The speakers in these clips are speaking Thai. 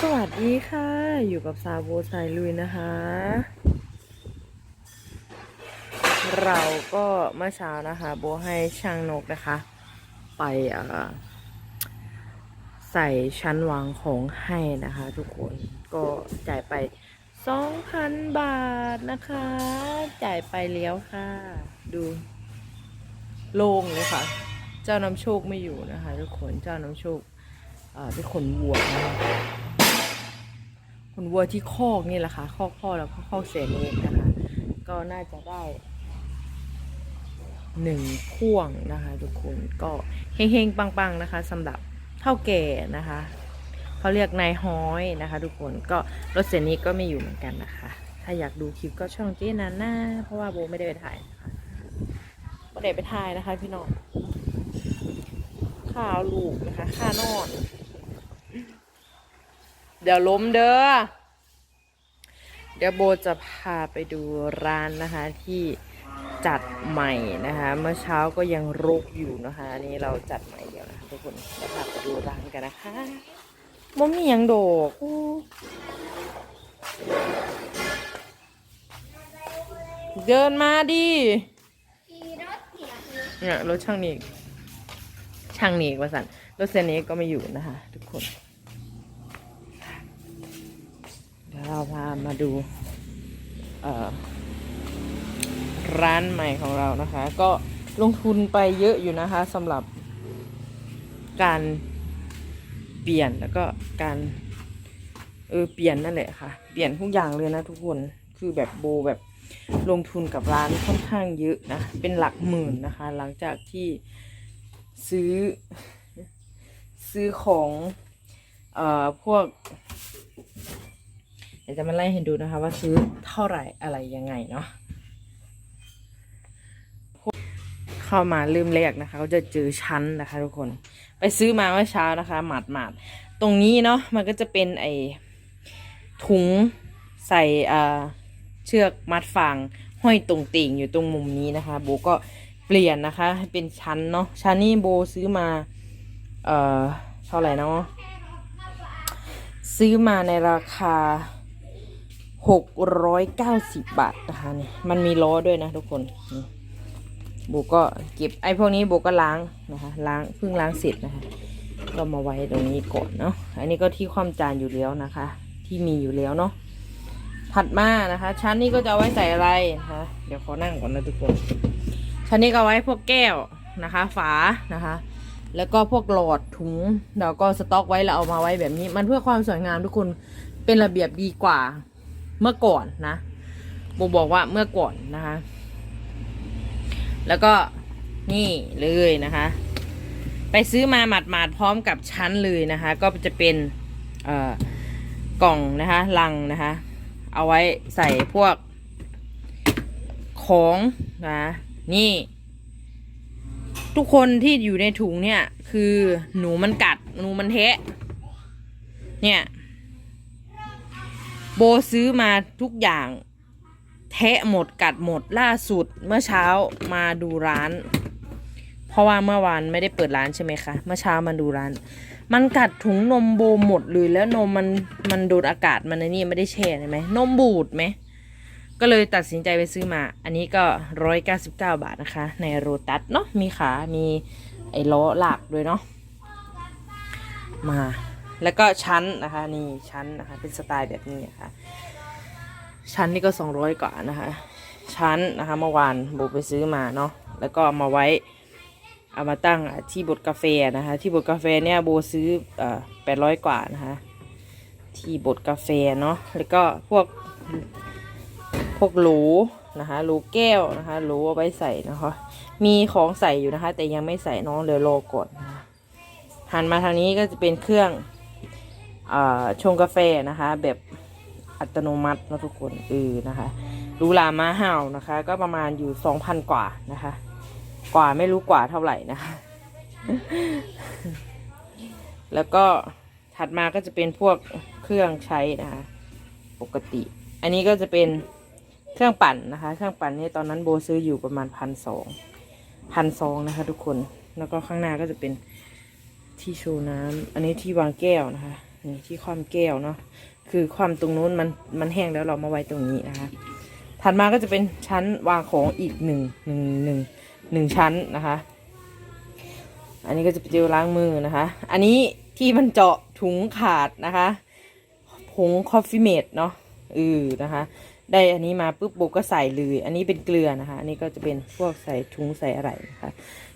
สวัสดีค่ะ อยู่กับซาโบไซลุยนะคะ เราก็เมื่อเช้านะคะ โบให้ช่างนกนะคะ ไปใส่ชั้นวางของให้นะคะทุกคนก็จ่ายไป2,000บาทนะคะ จ่ายไปแล้วค่ะ ดูโล่งเลยค่ะ เจ้าน้ำโชคไม่อยู่นะคะทุกคนเจ้าน้ำโชคเป็นขนวัวนะคะขนวัวที่คอกนี่แหละค่ะคอกพ่อแล้วก็คอกเสนเองนะคะ ก็น่าจะได้หนึ่งพ่วงนะคะ ทุกคนก็เฮงๆปังๆนะคะสำหรับเท่าแก่นะคะเขาเรียกนายฮ้อยนะคะ ทุกคนก็รถเสนนี้ก็ไม่อยู่เหมือนกันนะคะ ถ้าอยากดูคลิปก็ช่องเจ๊นาน่าเพราะว่าโบไม่ได้ไปถ่ายนะคะไม่ได้ไปถ่ายนะคะพี่น้อง ข้าวลูกนะคะข้านอน เดี๋ยวล้มเด้อ เดี๋ยวโบจะพาไปดูร้านนะคะที่จัดใหม่นะคะ เมื่อเช้าก็ยังรกอยู่นะคะอันนี้เราจัดใหม่เดียวนะคะทุกคนเดี๋ยวพาไปดูร้านกันนะคะมมีหยังโดกอู้เดินมาดิเนี่ยรถช่างหนีก ช่างนีกว่าสันรถเซนนี้ก็ไม่อยู่นะคะ ทุกคน เดี๋ยวเราพามาดูร้านใหม่ของเรานะคะ ก็ลงทุนไปเยอะอยู่นะคะสำหรับการเปลี่ยนแล้วก็การเออเปลี่ยนนั่นแหละค่ะ เปลี่ยนทุกอย่างเลยนะทุกคนคือแบบโบแบบลงทุนกับร้านค่อนข้างเยอะนะ เป็นหลักหมื่นนะคะ หลังจากที่ ซื้อ ซื้อของเอ่อพวกเดี๋ยวจะมาไล่ให้ดูนะคะ ว่าซื้อเท่าไหร่อะไรยังไงเนาะเข้ามาเริ่มแรกนะคะ ก็จะเจอชั้นนะคะ ทุกคน ไปซื้อมาเมื่อเช้านะคะ หมาดหมาดตรงนี้เนาะมันก็จะเป็นไอถุงใส่อ่าเชือกมัดฟางห้อยตรงติ่งอยู่ตรงมุมนี้นะคะโบก็ ปลี่ยนนะคะให้เป็นชั้นเนาะชั้นนี้โบซื้อมา เอ่อเท่าไหร่เนาะซื้อมาในราคาหกร้อยเก้าสิบบาทนะคะนี่มันมีล้อด้วยนะทุกคนโบก็เก็บไอ้พวกนี้โบก็ล้างนะคะล้างเพิ่งล้างเสร็จนะคะ ก็มาไว้ตรงนี้ก่อนเนาะอันนี้ก็ที่ความจานอยู่แล้วนะคะ ที่มีอยู่แล้วเนาะถัดมานะคะ ชั้นนี้ก็จะไว้ใส่อะไรนะคะเดี๋ยวขอนั่งก่อนนะทุกคน ชั้นนี้ก็ไว้พวกแก้วนะคะ ฝานะคะ แล้วก็พวกหลอดถุงเราก็สต็อกไว้แล้วเอามาไว้แบบนี้ มันเพื่อความสวยงามทุกคนเป็นระเบียบดีกว่าเมื่อก่อนนะโบบอกว่าเมื่อก่อนนะคะ แล้วก็นี่เลยนะคะ ไปซื้อมาหมาดๆพร้อมกับชั้นเลยนะคะ ก็จะเป็นกล่องนะคะลังนะคะ เอาไว้ใส่พวกของนะ นี่ ทุกคนที่อยู่ในถุงเนี่ย คือหนูมันกัดหนูมันเทะ เนี่ย โบซื้อมาทุกอย่างแทะหมดกัดหมดล่าสุดเมื่อเช้ามาดูร้าน เพราะว่าเมื่อวานไม่ได้เปิดร้านใช่ไหมคะ เมื่อเช้ามาดูร้าน มันกัดถุงนมโบหมดเลยแล้วนมมันมันโดนอากาศมันในนี่ไม่ได้แช่ใช่ไหมนมบูดไหม ก็เลยตัดสินใจไปซื้อมา อันนี้ก็ร้อยเก้าสิบเก้าบาทนะคะ ในโรตัสเนาะมีขา มีไอ้ล้อหลักด้วยเนาะมา แล้วก็ชั้นนะคะนี่ชั้นนะคะเป็นสไตล์แบบนี้นะคะชั้นนี่ก็สองร้อยกว่านะคะ ชั้นนะคะเมื่อวานโบไปซื้อมาเนาะแล้วก็เอามาไว้เอามาตั้งที่บดกาแฟนะคะ ที่บดกาแฟเนี่ยโบซื้อแปดร้อยกว่านะคะ ที่บดกาแฟเนาะแล้วก็พวก วกหลนะคะหลแก้วนะคะหลเอาไว้ใส่นะคะ มีของใส่อยู่นะคะ แต่ยังไม่ใส่น้องเดี๋ยวรอก่อนะะหันมาทางนี้ก็จะเป็นเครื่องอชงกาแฟนะคะ แบบอัตโนมัตินะทุกคนเออนะคะรูลามาห่าวนะคะ ก็ประมาณอยู่สองพันกว่านะคะ กว่าไม่รู้กว่าเท่าไหร่นะคะ แล้วก็ถัดมาก็จะเป็นพวกเครื่องใช้นะคะ ปกติ อันนี้ก็จะเป็น เครื่องปั่นนะคะ เครื่องปั่นนี่ตอนนั้นโบซื้ออยู่ประมาณพันสองพันสองนะคะ ทุกคน แล้วก็ข้างหน้าก็จะเป็นที่โชว์น้ำอันนี้ที่วางแก้วนะคะนี่ที่ความแก้วเนาะ คือความตรงนู้นมันมันแห้งแล้วเรามาไว้ตรงนี้นะคะ ถัดมาก็จะเป็นชั้นวางของอีกหนึ่งหนึ่งหนึ่งหนึ่งชั้นนะคะ อันนี้ก็จะเป็นเจลล้างมือนะคะ อันนี้ที่มันเจาะถุงขาดนะคะผงคอฟฟี่เมดเนาะ เออนะคะ ได้อันนี้มาปุ๊บโบก็ใส่เลย อันนี้เป็นเกลือนะคะ อันนี้ก็จะเป็นพวกใส่ถุงใส่อะไรนะคะ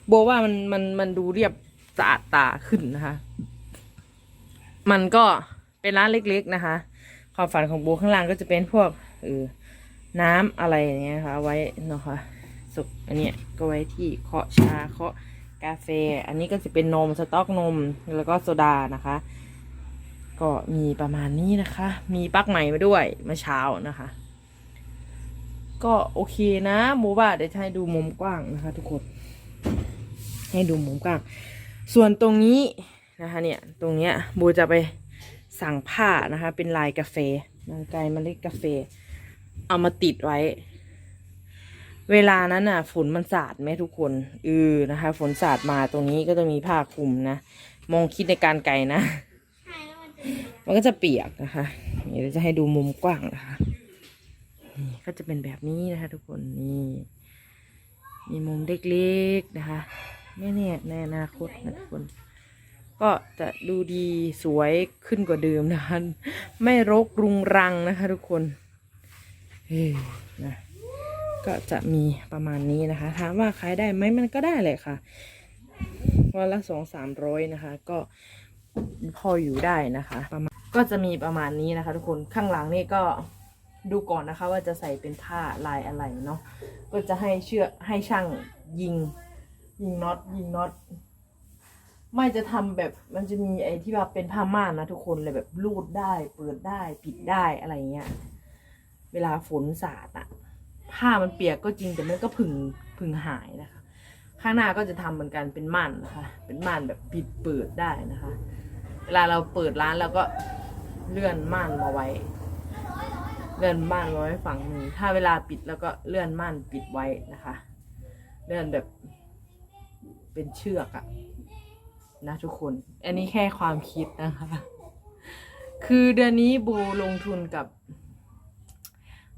โบว่ามันมันมันดูเรียบสะอาดตาขึ้นนะคะ มันก็เป็นร้านเล็ก ๆนะคะ ความฝันของโบข้างล่างก็จะเป็นพวกเออน้ำอะไรอย่างเงี้ยค่ะไว้เนาะค่ะสุกอันเนี้ยก็ไว้ที่เคาะชาเคาะกาแฟ อันนี้ก็จะเป็นนมสต๊อกนมแล้วก็โซดานะคะ ก็มีประมาณนี้นะคะ มีปลั๊กใหม่มาด้วยเมื่อเช้านะคะ ก็โอเคนะโมว่าเดี๋ยวให้ดูมุมกว้างนะคะ ทุกคน ให้ดูมุมกว้าง ส่วนตรงนี้นะคะเนี่ยตรงเนี้ยโบจะไปสั่งผ้านะคะ เป็นลายกาแฟลายกายเมล็ดกาแฟ เอามาติดไว้ เวลานั้นน่ะ ฝนมันสาดไหมทุกคนเออนะคะ ฝนสาดมาตรงนี้ก็จะมีผ้าคลุมนะ มองคิดในการไกลนะ มันก็จะเปียกนะคะเดี๋ยวจะให้ดูมุมกว้างนะคะนี่ก็จะเป็นแบบนี้นะคะทุกคนนี่มีมุมเล็กๆนะคะไม่แน่ในอนาคตนะทุกคน ก็จะดูดีสวยขึ้นกว่าเดิมนะคะไม่รกรุงรังนะคะ ทุกคนเฮ้ยนะก็จะมีประมาณนี้นะคะถามว่าขายได้ไหมมันก็ได้แหละค่ะวันละสองสามร้อยนะคะ ก็ พออยู่ได้นะคะประมาณก็จะมีประมาณนี้นะคะ ทุกคนข้างหลังนี่ก็ดูก่อนนะคะว่าจะใส่เป็นผ้าลายอะไรเนาะก็จะให้เชือกให้ช่างยิง ยิงน็อตยิงน็อตไม่จะทำแบบมันจะมีไอ้ที่ว่าเป็นผ้าม่านนะทุกคนเลยแบบรูดได้เปิดได้ปิดได้อะไรเงี้ยเวลาฝนสาดอะผ้ามันเปียกก็จริงแต่มันก็ผึ่งผึ่งหายนะคะ ข้างหน้าก็จะทำเหมือนกันเป็นม่านนะคะ เป็นม่านแบบปิดเปิดได้นะคะ เวลาเราเปิดร้านเราก็เลื่อนม่านมาไว้ เลื่อนม่านมาไว้ฝั่งหนึ่งถ้าเวลาปิดแล้วก็เลื่อนม่านปิดไว้นะคะ เลื่อนแบบเป็นเชือกอะนะทุกคน อันนี้แค่ความคิดนะคะ คือเดือนนี้บูลงทุนกับ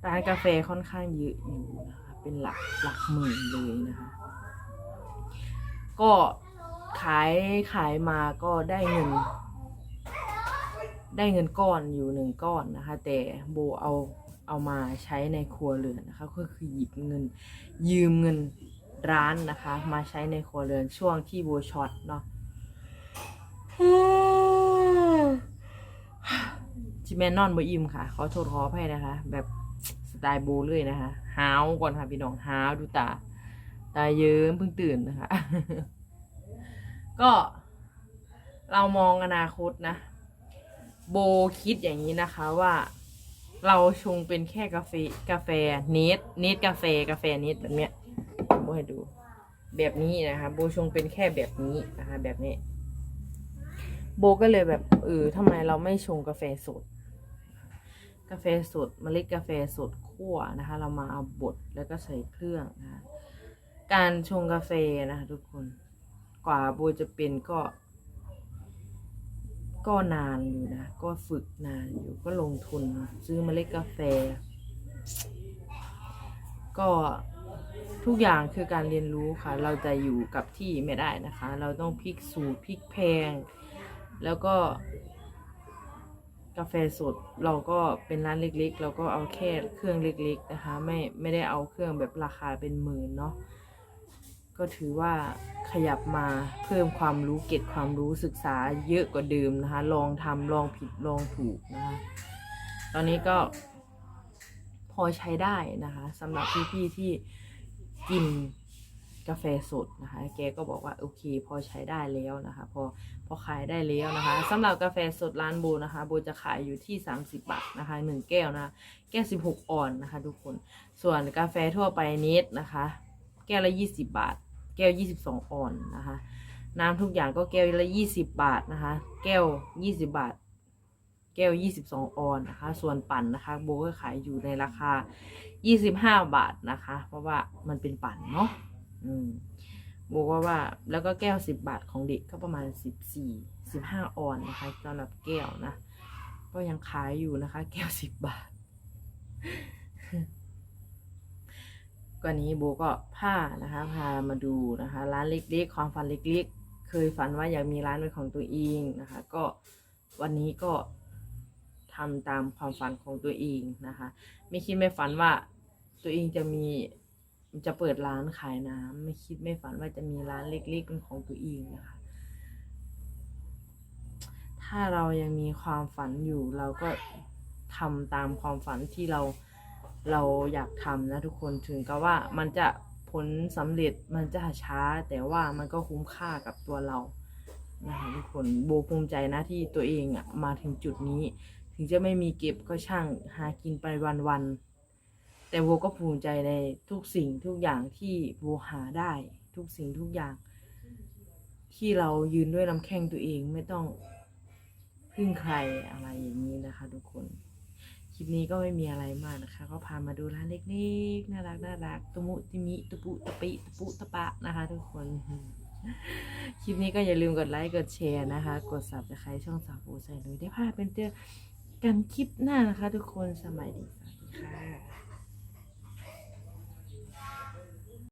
ร้านกาแฟค่อนข้างเยอะอยู่นะคะ เป็นหลักหลักหมื่นเลยนะคะ ก็ขายขายมาก็ได้เงิน ได้เงินก้อนอยู่หนึ่งก้อนนะคะ แต่โบเอาเอามาใช้ในครัวเรือนนะคะ ก็คือหยิบเงิน ยืมเงินร้านนะคะ มาใช้ในครัวเรือนช่วงที่โบช็อตเนาะจิแมนนอนโบอิ่มค่ะ ขอโทษขออภัยนะคะ แบบสไตล์โบเลยนะคะ หาวก่อนค่ะพี่น้องหาวดูตา ตาเยิ้มเพิ่งตื่นนะคะ ก็เรามองอนาคตนะ โบคิดอย่างนี้นะคะว่า เราชงเป็นแค่กาแฟกาแฟเนสเนสกาแฟกาแฟเนสแบบเนี้ยโบให้ดู แบบนี้นะคะโบชงเป็นแค่แบบนี้นะคะ แบบนี้ โบก็เลยแบบเออทำไมเราไม่ชงกาแฟสดกาแฟสดเมล็ดกาแฟสดคั่วนะคะ เรามาเอาบดแล้วก็ใส่เครื่องนะคะ การชงกาแฟนะคะทุกคน กว่าโบจะเป็นก็ ก็นานอยู่นะ ก็ฝึกนานอยู่ก็ลงทุน ซื้อเมล็ดกาแฟ ก็ทุกอย่างคือการเรียนรู้ค่ะ เราจะอยู่กับที่ไม่ได้นะคะ เราต้องพลิกสูตรพลิกแพง แล้วก็ กาแฟสดเราก็เป็นร้านเล็กๆ เราก็เอาแค่เครื่องเล็กๆนะคะ ไม่ไม่ได้เอาเครื่องแบบราคาเป็นหมื่นเนาะ ก็ถือว่าขยับมาเพิ่มความรู้เก็บความรู้ศึกษาเยอะกว่าเดิมนะคะ ลองทำลองผิดลองถูกนะคะ ตอนนี้ก็พอใช้ได้นะคะสำหรับพี่ๆที่กินกาแฟสดนะคะ แกก็บอกว่าโอเค พอใช้ได้แล้วนะคะ พอพอขายได้แล้วนะคะสำหรับกาแฟสดร้านโบนะคะ โบจะขายอยู่ที่ 30 บาทนะคะหนึ่งแก้วนะะแก้ว 16 ออนนะคะ ทุกคน ส่วนกาแฟทั่วไปเนสนะคะ แก้วละ 20 บาท แก้ว 22ออนนะคะ น้ำทุกอย่างก็แก้วละ 20 บาทนะคะ แก้ว 20 บาท แก้ว 22ออนนะคะ ส่วนปั่นนะคะโบก็ขายอยู่ในราคา 25 บาทนะคะ เพราะว่ามันเป็นปั่นเนาะอืมบกว่าว่าแล้วก็แก้วสิบาทของเด็กก็ประมาณสิบสี่สิบห้าออนนะคะสำหรับแก้วนะ ก็ยังขายอยู่นะคะ แก้วสิบบาท ก่อนนี้โบก็ผ้านะคะพามาดูนะคะ ร้านเล็กๆ ความฝันเล็กๆ เคยฝันว่าอยากมีร้านเป็นของตัวเองนะคะ ก็วันนี้ก็ทำตามความฝันของตัวเองนะคะ ไม่คิดไม่ฝันว่าตัวเองจะมีจะเปิดร้านขายน้ำไม่คิดไม่ฝันว่าจะมีร้านเล็กๆเป็นของตัวเองนะคะ ถ้าเรายังมีความฝันอยู่เราก็ทำตามความฝันที่เรา เราอยากทำนะทุกคนถึงกับว่ามันจะผลสำเร็จมันจะช้า แต่ว่ามันก็คุ้มค่ากับตัวเรานะคะทุกคนโบภูมิใจนะที่ตัวเองอะมาถึงจุดนี้ ถึงจะไม่มีเก็บก็ช่างหากินไปวันๆแต่โบก็ภูมิใจในทุกสิ่งทุกอย่างที่โบหาได้ ทุกสิ่งทุกอย่าง ที่เรายืนด้วยลำแข้งตัวเองไม่ต้องพึ่งใครอะไรอย่างนี้นะคะ ทุกคน นี้ก็ไม่มีอะไรมากนะคะ ก็พามาดูร้านเล็กๆ น่ารักน่ารักตุมุติมิตุปุตะปิตุปุตะปะนะคะ ทุกคน คลิปนี้ก็อย่าลืมกดไลค์กดแชร์นะคะ กดสับสไครช่องสาวปูใส่หนุ่ยได้พาเป็นเจอกันคลิปหน้านะคะ ทุกคนสมัยดีสวัสดีค่ะ